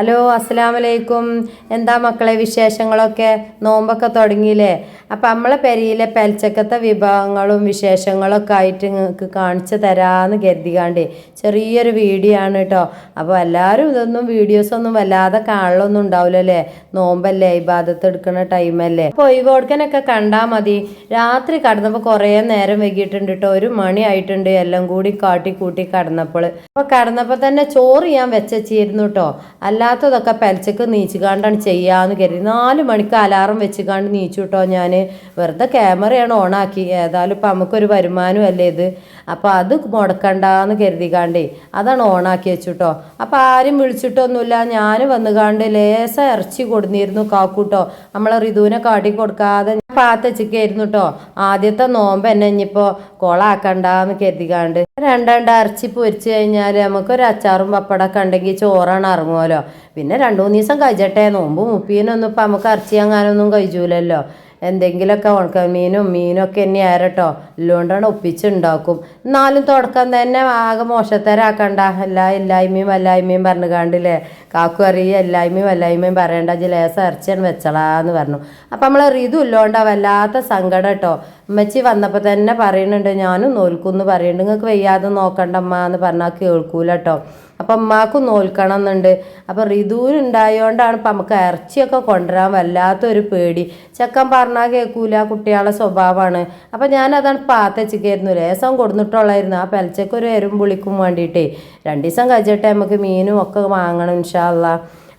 Hello അസ്സലാമു അലൈക്കും എന്താ മക്കളെ വിശേഷങ്ങളൊക്കെ? നോമ്പൊക്കെ തുടങ്ങിയില്ലേ? അപ്പം നമ്മളെ പെരിയിലെ പെൽച്ചക്കത്തെ വിഭവങ്ങളും വിശേഷങ്ങളൊക്കെ ആയിട്ട് നിങ്ങൾക്ക് കാണിച്ചു തരാമെന്ന് കരുതികാണ്ട് ചെറിയൊരു വീഡിയോ ആണ് കേട്ടോ അപ്പോൾ എല്ലാവരും ഇതൊന്നും വീഡിയോസൊന്നും വല്ലാതെ കാണലൊന്നും ഉണ്ടാവില്ലല്ലേ നോമ്പല്ലേ ഇബാദത്ത് എടുക്കുന്ന ടൈമല്ലേ അപ്പോൾ ഒഴിവോടുക്കനൊക്കെ കണ്ടാൽ മതി. രാത്രി കടന്നപ്പോൾ കുറേ നേരം വൈകിയിട്ടുണ്ട് കേട്ടോ ഒരു മണി ആയിട്ടുണ്ട്. എല്ലാം കൂടി കാട്ടി കൂട്ടി കടന്നപ്പോൾ അപ്പോൾ കടന്നപ്പോൾ തന്നെ ചോറ് ഞാൻ വെച്ചിരുന്നു കേട്ടോ അല്ലാത്തതൊക്കെ പെലച്ചക്ക് നീച്ചുകാണ്ടാണ് ചെയ്യാന്ന് കരുതി. നാല് മണിക്ക് അലാറം വെച്ചുകാണ്ട് നീച്ചു കേട്ടോ ഞാൻ വെറുതെ ക്യാമറയാണ് ഓണാക്കി. ഏതായാലും ഇപ്പം നമുക്കൊരു വരുമാനം അല്ലേ ഇത്. അപ്പോൾ അത് മുടക്കണ്ടാന്ന് കരുതികാണ്ടേ അതാണ് ഓണാക്കി വെച്ചു കേട്ടോ അപ്പോൾ ആരും വിളിച്ചിട്ടൊന്നുമില്ല. ഞാൻ വന്നുകാണ്ട് ലേസ ഇറച്ചി കൊടുന്നിരുന്നു കാക്കൂട്ടോ. നമ്മളെ ഋതുവിനെ കാട്ടി കൊടുക്കാതെ പാത്തച്ചിക്കായിരുന്നു കേട്ടോ ആദ്യത്തെ നോമ്പ് എന്നെ ഇനിയിപ്പോൾ കൊളാക്കണ്ടെന്ന് കരുതികാണ്ട് രണ്ടാണ്ട് അരച്ചി പൊരിച്ച് കഴിഞ്ഞാൽ നമുക്കൊരു അച്ചാറും പപ്പടമൊക്കെ ഉണ്ടെങ്കിൽ ചോറാണ് ഇറങ്ങുമല്ലോ പിന്നെ രണ്ടു മൂന്ന് ദിവസം കഴിച്ചട്ടെ. നോമ്പ് മുപ്പീനൊന്നും ഇപ്പം നമുക്ക് അരച്ചി അങ്ങാനൊന്നും കഴിച്ചൂലല്ലോ. എന്തെങ്കിലുമൊക്കെ ഉണക്കമീനും മീനും ഒക്കെ തന്നെ ആരട്ടോ? ഇല്ലോണ്ടാണ് ഒപ്പിച്ചുണ്ടാക്കും. എന്നാലും തുടക്കം തന്നെ ആകെ മോശത്തരാക്കണ്ട. എല്ലാ ഇല്ലായ്മയും വല്ലായ്മയും പറഞ്ഞു കാണ്ടില്ലേ? കാക്കു അറിയ എല്ലായ്മയും വല്ലായ്മയും പറയണ്ട. ജിലേസ ഇറച്ചിയാണ് വെച്ചളാന്ന് പറഞ്ഞു. അപ്പം നമ്മൾ റിതു ഇല്ലോണ്ടാ വല്ലാത്ത സങ്കടം കേട്ടോ അമ്മച്ചി വന്നപ്പോൾ തന്നെ പറയുന്നുണ്ട് ഞാനും നോൽക്കുന്ന് പറയുന്നുണ്ട് നിങ്ങൾക്ക് വയ്യാതെ നോക്കണ്ടമ്മ എന്ന് പറഞ്ഞാൽ കേൾക്കൂല കേട്ടോ അപ്പം അമ്മാക്കും നോൽക്കണം എന്നുണ്ട് അപ്പം ഋതുവിനുണ്ടായോണ്ടാണ് ഇപ്പം നമുക്ക് ഇറച്ചിയൊക്കെ കൊണ്ടുവരാൻ വല്ലാത്തൊരു പേടി. ചെക്കൻ പറഞ്ഞാൽ കേൾക്കൂല കുട്ടികളുടെ സ്വഭാവമാണ് അപ്പം ഞാനതാണ് പാത്തച്ചിക്കായിരുന്നു ലേസം കൊടുത്തിട്ടുള്ളായിരുന്നു ആ പലച്ചക്കൊരു എരും പുളിക്കും വേണ്ടിയിട്ടേ. രണ്ട് ദിവസം കഴിച്ചിട്ട് നമുക്ക് മീനും ഒക്കെ വാങ്ങണം ഇൻഷാല്ല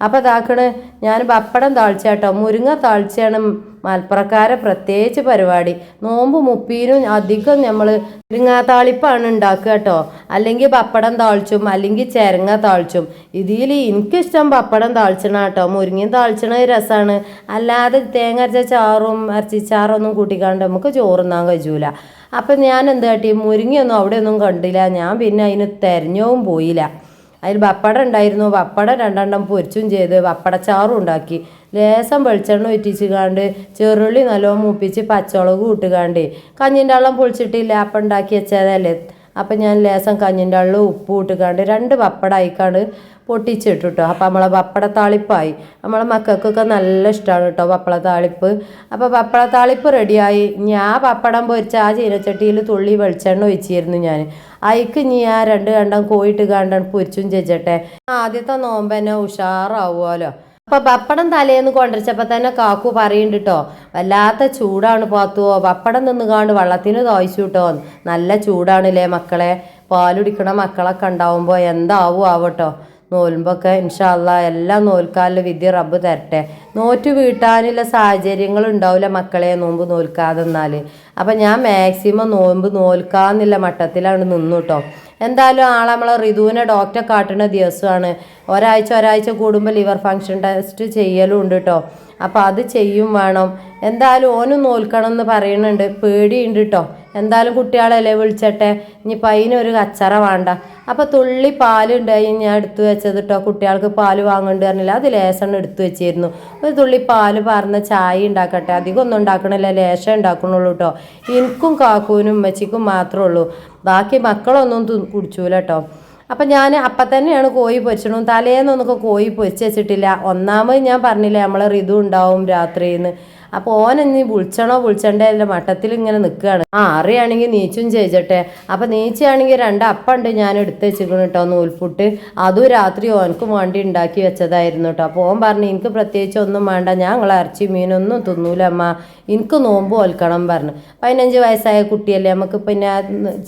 അപ്പോൾ താക്കണ് ഞാൻ പപ്പടം താളിച്ചാട്ടോ. മുരിങ്ങ താഴ്ചയാണ് മലപ്പുറക്കാരെ പ്രത്യേകിച്ച് പരിപാടി. നോമ്പ് മുപ്പീനും അധികം നമ്മൾ മുരിങ്ങാത്താളിപ്പാണ് ഉണ്ടാക്കുക കേട്ടോ. അല്ലെങ്കിൽ പപ്പടം താഴ്ചും അല്ലെങ്കിൽ ചേരങ്ങ താഴ്ചും ഇതിൽ എനിക്കിഷ്ടം പപ്പടം താഴ്ചണ കേട്ടോ. മുരിങ്ങയും താഴ്ചണ രസമാണ് അല്ലാതെ തേങ്ങ അരച്ച ചാറും അരച്ചിച്ചാറൊന്നും കൂട്ടിക്കാണ്ട് നമുക്ക് ചോറുന്നാൻ കഴിയൂല. അപ്പം ഞാൻ എന്താ കാട്ടി മുരിങ്ങയൊന്നും അവിടെയൊന്നും കണ്ടില്ല. ഞാൻ പിന്നെ അതിന് തെരഞ്ഞവും പോയില്ല. അതിൽ പപ്പടം ഉണ്ടായിരുന്നു. പപ്പടം രണ്ടെണ്ണം പൊരിച്ചും ചെയ്ത് പപ്പടച്ചാറും ഉണ്ടാക്കി. ലേസം വെളിച്ചെണ്ണ ഒറ്റിച്ചുകാണ്ട് ചെറുള്ളി നല്ലോണം മൂപ്പിച്ച് പച്ചമുളക് ഇട്ടുകാണ്ട് കഞ്ഞിന്റെ വെള്ളം പൊളിച്ചിട്ടില്ല. അപ്പം ഉണ്ടാക്കി വെച്ചതല്ലേ. അപ്പം ഞാൻ ലേസം കഞ്ഞിന്റെ വെള്ളം ഉപ്പ് ഇട്ടുകാണ്ട് രണ്ട് പപ്പടം അയക്കാണ്ട് പൊട്ടിച്ചിട്ടു കേട്ടോ അപ്പം നമ്മളെ പപ്പട താളിപ്പായി. നമ്മളെ മക്കൾക്കൊക്കെ നല്ല ഇഷ്ടമാണ് കേട്ടോ പപ്പട താളിപ്പ്. അപ്പോൾ പപ്പട താളിപ്പ് റെഡിയായി. ഞാൻ പപ്പടം പൊരിച്ച ആ ചീനച്ചട്ടിയിൽ തുള്ളി വെളിച്ചെണ്ണ ഒഴിച്ചിരുന്നു ഞാൻ അയക്ക് ഇനി ആ രണ്ട് കണ്ടം കോയിട്ട് കണ്ടം പൊരിച്ചും ചെച്ചട്ടെ ആദ്യത്തെ നോമ്പ് തന്നെ ഉഷാറാവുമല്ലോ അപ്പൊ പപ്പടം തലേന്ന് കൊണ്ടിരിച്ചപ്പോ തന്നെ കാക്കു പറയുന്നുണ്ട് കേട്ടോ വല്ലാത്ത ചൂടാണ് പാത്തുവോ പപ്പടം നിന്നുകാണ്ട് വള്ളത്തിന് തോയ്ച്ചു കേട്ടോ നല്ല ചൂടാണല്ലേ മക്കളെ പാലുടിക്കണ മക്കളൊക്കെ ഉണ്ടാവുമ്പോൾ എന്താവും ആവട്ടോ നോൽമ്പൊക്കെ ഇൻഷാല്ല എല്ലാം നോൽക്കാലിലും വിദ്യ റബ്ബ് തരട്ടെ നോറ്റ് വീട്ടാനുള്ള സാഹചര്യങ്ങൾ ഉണ്ടാവില്ല മക്കളെ നോമ്പ് നോൽക്കാതെ എന്നാൽ അപ്പം ഞാൻ മാക്സിമം നോമ്പ് നോൽക്കാന്നുള്ള മട്ടത്തിലാണ് നിന്നു കേട്ടോ എന്തായാലും ആളെ നമ്മളെ ഋതുവിനെ ഡോക്ടറെ കാട്ടുന്ന ദിവസമാണ്. ഒരാഴ്ച ഒരാഴ്ച കൂടുമ്പോൾ ലിവർ ഫങ്ഷൻ ടെസ്റ്റ് ചെയ്യലും ഉണ്ട് കേട്ടോ അപ്പോൾ അത് ചെയ്യും വേണം. എന്തായാലും ഓനും നോൽക്കണം എന്ന് പറയുന്നുണ്ട്. പേടിയുണ്ട് കേട്ടോ എന്തായാലും കുട്ടികളല്ലേ വിളിച്ചട്ടെ? ഇനിയിപ്പോൾ അതിനൊരു കച്ചറ വേണ്ട. അപ്പോൾ തുള്ളി പാലുണ്ടായി ഞാൻ എടുത്തു വെച്ചത് കേട്ടോ കുട്ടികൾക്ക് പാൽ വാങ്ങേണ്ടി പറഞ്ഞില്ല. അത് ലേശം എടുത്തു വെച്ചിരുന്നു. ഒരു തുള്ളി പാൽ പറഞ്ഞ ചായ ഉണ്ടാക്കട്ടെ. അധികം ഒന്നും ഉണ്ടാക്കണില്ല. ലേശം ഉണ്ടാക്കണുള്ളൂ കേട്ടോ എനിക്കും കാക്കൂനും ഉമ്മച്ചിക്കും മാത്രമേ ഉള്ളൂ. ബാക്കി മക്കളൊന്നും കുടിച്ചൂല കേട്ടോ അപ്പം ഞാൻ അപ്പം തന്നെയാണ് കോഴി പൊരിച്ചണു തലേന്നൊന്നൊക്കെ കോഴി പൊരിച്ച് വെച്ചിട്ടില്ല. ഒന്നാമത് ഞാൻ പറഞ്ഞില്ലേ നമ്മളെ ഋതു ഉണ്ടാവും രാത്രിന്ന്. അപ്പോൾ ഓൻ ഇനി വിളിച്ചണോ വിളിച്ചണ്ടേ എന്റെ മട്ടത്തിൽ ഇങ്ങനെ നിൽക്കുകയാണ് ആ അറിയാണെങ്കിൽ നീച്ചും ചെയ്തിട്ടെ അപ്പം നീച്ചയാണെങ്കിൽ രണ്ട് അപ്പുണ്ട് ഞാൻ എടുത്ത് വെച്ചിരിക്കണം കേട്ടോ നൂൽപുട്ട്. അതും രാത്രി ഓനക്കും വേണ്ടി ഉണ്ടാക്കി വെച്ചതായിരുന്നു കേട്ടോ അപ്പോൾ ഓൻ പറഞ്ഞു എനിക്ക് പ്രത്യേകിച്ച് ഒന്നും വേണ്ട ഞാൻ നിങ്ങളെ ഇറച്ചി മീനൊന്നും തിന്നൂല അമ്മ. എനിക്ക് നോമ്പ് ഓൽക്കണം പറഞ്ഞു. പതിനഞ്ച് വയസ്സായ കുട്ടിയല്ലേ നമുക്ക് പിന്നെ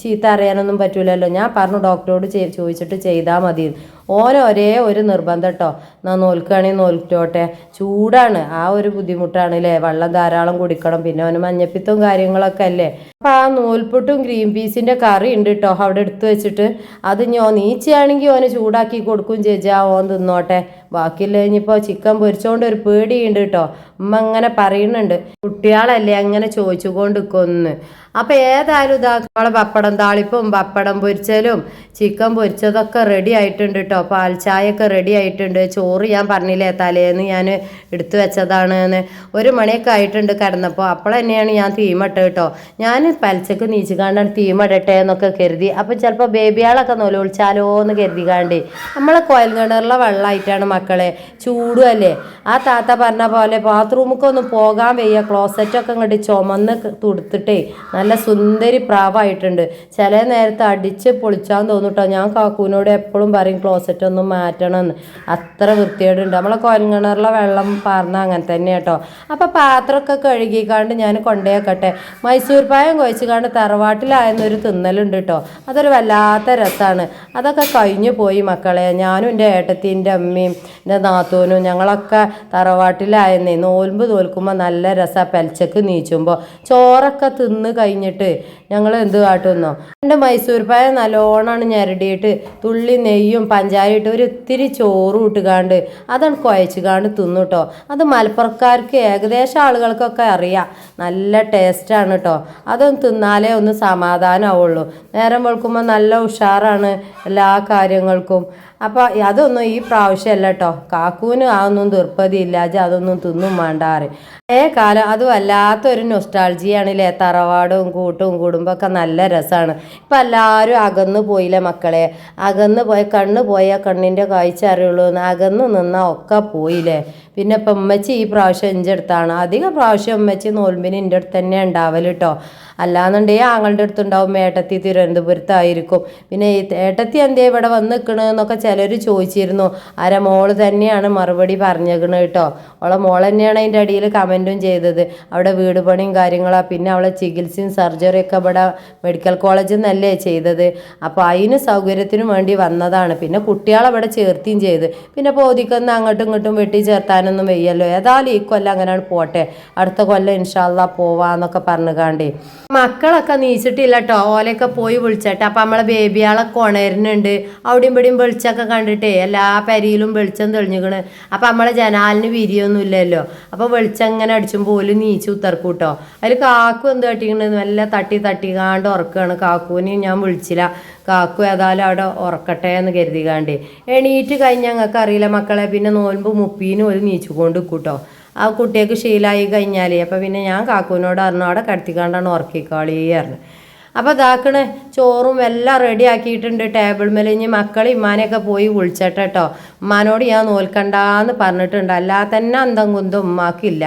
ചീത്ത അറിയാനൊന്നും പറ്റൂലല്ലോ. ഞാൻ പറഞ്ഞു ഡോക്ടറോട് ചോദിച്ചിട്ട് ചെയ്താൽ മതി ഓന ഒരേ നിർബന്ധം കേട്ടോ എന്നാൽ നോൽക്കുകയാണെങ്കിൽ നോൽറ്റോട്ടെ ചൂടാണ്. ആ ഒരു ബുദ്ധിമുട്ടാണ് അല്ലേ വെള്ളം ധാരാളം കുടിക്കണം. പിന്നെ അവന് മഞ്ഞപ്പിത്തവും കാര്യങ്ങളൊക്കെ അല്ലേ? അപ്പം ആ നൂൽപുട്ടും ഗ്രീൻ പീസിന്റെ കറി ഉണ്ട് കേട്ടോ അവിടെ എടുത്തു വെച്ചിട്ട് അത് ഞാൻ നീച്ചയാണെങ്കിൽ ഓന് ചൂടാക്കി കൊടുക്കും ചേച്ചി ആ ഓൻ തിന്നോട്ടെ. ബാക്കിയില്ല ഇനിയിപ്പോൾ ചിക്കൻ പൊരിച്ചോണ്ട് ഒരു പേടിയുണ്ട് കേട്ടോ. ഉമ്മ അങ്ങനെ പറയുന്നുണ്ട്. കുട്ടികളല്ലേ അങ്ങനെ ചോദിച്ചുകൊണ്ട് കൊന്ന് അപ്പൊ ഏതായാലും ഇതാ നമ്മളെ പപ്പടം താളിപ്പും പപ്പടം പൊരിച്ചലും ചിക്കൻ പൊരിച്ചതൊക്കെ റെഡി ആയിട്ടുണ്ട് കേട്ടോ. പാൽ ചായയൊക്കെ റെഡി ആയിട്ടുണ്ട്. ചോറ് ഞാൻ പറഞ്ഞില്ലേ തലേന്ന് ഞാൻ എടുത്തു വെച്ചതാണ് ഒരു മണിയൊക്കെ ആയിട്ടുണ്ട് കിടന്നപ്പോൾ അപ്പോൾ തന്നെയാണ് ഞാൻ തീമട്ട കേട്ടോ. ഞാൻ പലച്ചക്ക് നീച്ച് കാണ്ടാണ് തീമടട്ടെ എന്നൊക്കെ കരുതി. അപ്പം ചിലപ്പോൾ ബേബിയാളൊക്കെ നൊലൊളിച്ചാലോ എന്ന് കരുതി കാണ്ടി നമ്മളെ കോയൽ കിണറിലെ വെള്ളമായിട്ടാണ് മക്കളെ ചൂടും അല്ലേ ആ താത്ത പറഞ്ഞ പോലെ ബാത്റൂമിക്കൊന്നും പോകാൻ വയ്യ. ക്ലോസറ്റൊക്കെ ഇങ്ങോട്ട് ചുമന്ന് തുടുത്തിട്ടേ നല്ല സുന്ദരി പ്രാവായിട്ടുണ്ട്. ചില നേരത്ത് അടിച്ച് പൊളിച്ചാൻ തോന്നുട്ടോ. ഞാൻ കാക്കൂനോട് എപ്പോഴും പറയും ക്ലോസറ്റ് ഒന്നും മാറ്റണമെന്ന് അത്ര വൃത്തികേടുണ്ട്. നമ്മളെ കൊരങ്ങണറിലെ വെള്ളം പാർന്ന അങ്ങനെ തന്നെ കേട്ടോ അപ്പം പാത്രമൊക്കെ കഴുകിക്കാണ്ട് ഞാൻ കൊണ്ടേക്കട്ടെ. മൈസൂർ പായം കുഴച്ചിക്കാണ്ട് തറവാട്ടിലായെന്നൊരു തിന്നലുണ്ട് കേട്ടോ അതൊരു വല്ലാത്ത രസമാണ് അതൊക്കെ കഴിഞ്ഞു പോയി മക്കളെ. ഞാനും എന്റെ ഏട്ടത്തിന്റെ അമ്മയും എന്റെ നാത്തൂനും ഞങ്ങളൊക്കെ തറവാട്ടിലായെന്നേ. നോൽമ്പ് തോൽക്കുമ്പോൾ നല്ല രസമാണ് പലച്ചക്ക് നീച്ചുമ്പോൾ ചോറൊക്കെ തിന്ന് കഴിഞ്ഞിട്ട് ഞങ്ങൾ എന്ത് കാട്ടുന്നോ? എന്റെ മൈസൂർ പായ നല്ലോണമാണ് ഞെരടിയിട്ട് തുള്ളി നെയ്യും പഞ്ചാരി ഇട്ട് ഒരു ഇത്തിരി ചോറും ഇട്ടുകാണ്ട് അതാണ് കുഴച്ചുകാണ്ട് തിന്നു കേട്ടോ അത് മലപ്പുറക്കാർക്ക് ഏകദേശം ആളുകൾക്കൊക്കെ അറിയാം. നല്ല ടേസ്റ്റാണ് കേട്ടോ അതൊന്ന് തിന്നാലേ ഒന്ന് സമാധാനമാവുള്ളൂ. നേരം വെളുക്കുമ്പോൾ നല്ല ഉഷാറാണ് എല്ലാ കാര്യങ്ങൾക്കും. അപ്പോൾ അതൊന്നും ഈ പ്രാവശ്യമല്ല കേട്ടോ കാക്കൂന് അതൊന്നും ദുർപ്പതി അജ് അതൊന്നും തിന്നും വേണ്ടാറ് ഏ കാലം അത് വല്ലാത്തൊരു നൊസ്റ്റാൾജിയാണല്ലേ തറവാടും കൂട്ടും കുടുംബമൊക്കെ നല്ല രസമാണ് ഇപ്പം എല്ലാവരും അകന്ന് പോയില്ലേ മക്കളെ? അകന്ന് പോയ കണ്ണ് പോയാൽ കണ്ണിന്റെ കാഴ്ച അറിയുള്ളൂ അകന്ന് നിന്നാൽ ഒക്കെ പോയില്ലേ? പിന്നെ ഇപ്പം ഉമ്മച്ചി ഈ പ്രാവശ്യം എന്റെ അടുത്താണ് അധിക പ്രാവശ്യം ഉമ്മച്ചി നോൽമ്പിന് എന്റെ അടുത്ത് തന്നെ ഉണ്ടാവൽ കേട്ടോ അല്ലാന്നുണ്ടെങ്കിൽ ആങ്ങളുടെ അടുത്തുണ്ടാവും ഏട്ടത്തി തിരുവനന്തപുരത്തായിരിക്കും. പിന്നെ ഈ ഏട്ടത്തി എന്തേ ഇവിടെ വന്ന് നിൽക്കണെന്നൊക്കെ ചിലർ ചോദിച്ചിരുന്നു. ആരെ മോൾ തന്നെയാണ് മറുപടി പറഞ്ഞേക്കണത് കേട്ടോ അവളെ മോൾ തന്നെയാണ് അതിന്റെ അടിയിൽ കമന്റും ചെയ്തത്. അവിടെ വീട് പണിയും കാര്യങ്ങളാണ് പിന്നെ അവളെ ചികിത്സയും സർജറിയൊക്കെ ഇവിടെ മെഡിക്കൽ കോളേജിൽ നിന്നല്ലേ ചെയ്തത്. അപ്പോൾ അതിന് സൗകര്യത്തിനും വേണ്ടി വന്നതാണ്. പിന്നെ കുട്ടികളെ ഇവിടെ ചേർത്തിയും ചെയ്ത്. പിന്നെ പോതിക്കൊന്ന് അങ്ങോട്ടും ഇങ്ങോട്ടും വെട്ടി ചേർത്താനൊന്നും വയ്യല്ലോ. ഏതായാലും ഈ കൊല്ലം അങ്ങനെയാണ് പോട്ടെ. അടുത്ത കൊല്ലം ഇൻഷാല്ല പോവാന്നൊക്കെ പറഞ്ഞു കാണ്ടി മക്കളൊക്കെ നീച്ചിട്ടില്ല കേട്ടോ ഓലൊക്കെ പോയി വിളിച്ചട്ടെ. അപ്പം നമ്മളെ ബേബിയാളൊക്കെ ഉണരുന്നുണ്ട് അവിടെയും ഇവിടെയും വെളിച്ചമൊക്കെ കണ്ടിട്ടേ എല്ലാ പരിയിലും വെളിച്ചം തെളിഞ്ഞിക്കണ്. അപ്പം നമ്മളെ ജനാലിന് വിരിയൊന്നുമില്ലല്ലോ അപ്പോൾ വെളിച്ചം ഇങ്ങനെ അടിച്ചും പോലും നീച്ച് ഉത്തർക്കൂട്ടോ അതിൽ കാക്കു എന്ത് തട്ടിക്കണ്? നല്ല തട്ടി തട്ടി കാണ്ട് ഉറക്കുകയാണ് കാക്കുവിനെയും ഞാൻ വിളിച്ചില്ല. കാക്കു ഏതായാലും അവിടെ ഉറക്കട്ടെ എന്ന് കരുതികാണ്ട് എണീറ്റ് കഴിഞ്ഞ് ഞങ്ങൾക്ക് അറിയില്ല മക്കളെ. പിന്നെ നോൽമ്പ് മുപ്പീനും ഒരു നീച്ചുകൊണ്ട് കൂട്ടോ ആ കുട്ടിയൊക്കെ ശീലമായി കഴിഞ്ഞാൽ അപ്പോൾ പിന്നെ ഞാൻ കാക്കുവിനോട് പറഞ്ഞു അവിടെ കടത്തിക്കാണ്ടാണ് ഉറക്കിക്കാളി അപ്പോൾ ഇതാക്കണ് ചോറും എല്ലാം റെഡി ആക്കിയിട്ടുണ്ട്. ടേബിൾ മേലെ ഇനി മക്കൾ ഇമ്മാനെയൊക്കെ പോയി വിളിച്ചട്ടെ ഉമ്മാനോട് ഞാൻ നോൽക്കണ്ടാന്ന് പറഞ്ഞിട്ടുണ്ട്. അല്ലാതെ തന്നെ അന്തം കുന്തം ഉമ്മാക്കില്ല.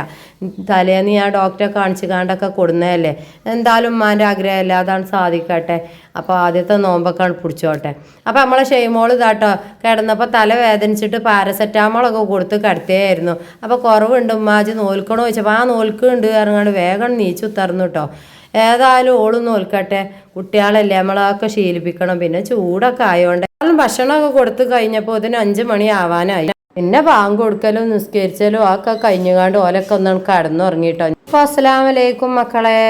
തലേന്ന് ഞാൻ ഡോക്ടറെ കാണിച്ച് കാണ്ടൊക്കെ കൊടുന്നതല്ലേ. എന്തായാലും ഉമ്മാന്റെ ആഗ്രഹമല്ല? അതാണ് സാധിക്കട്ടെ. അപ്പോൾ ആദ്യത്തെ നോമ്പൊക്കെ പിടിച്ചോട്ടെ. അപ്പോൾ നമ്മളെ ഷെയ്മോൾ ഇതാട്ടോ കിടന്നപ്പോൾ തല വേദനിച്ചിട്ട് പാരസെറ്റാമോളൊക്കെ കൊടുത്ത് കിടത്തിയായിരുന്നു. അപ്പോൾ കുറവുണ്ട് ഉമ്മാജ് നോൽക്കണോ ചോദിച്ചപ്പോൾ ആ നോൽക്കുന്നുണ്ട് ഇറങ്ങാണ്ട് വേഗം നീച്ചു തറന്നു കേട്ടോ ഏതായാലും ഓളും നോൽക്കട്ടെ. കുട്ടികളല്ലേ നമ്മളൊക്കെ ശീലിപ്പിക്കണം. പിന്നെ ചൂടൊക്കെ ആയതുകൊണ്ട് ഭക്ഷണമൊക്കെ കൊടുത്തു കഴിഞ്ഞപ്പോൾ ഇതിന് അഞ്ച് മണി ആവാനായി. പിന്നെ ബാങ്ക് കൊടുക്കലും നിസ്കരിച്ചാലോ ഒക്കെ കഴിഞ്ഞുകാണ്ട് ഓലൊക്കെ ഒന്നാണ് കടന്നുറങ്ങിട്ടോ അപ്പോൾ അസ്സലാമലൈക്കും മക്കളെ.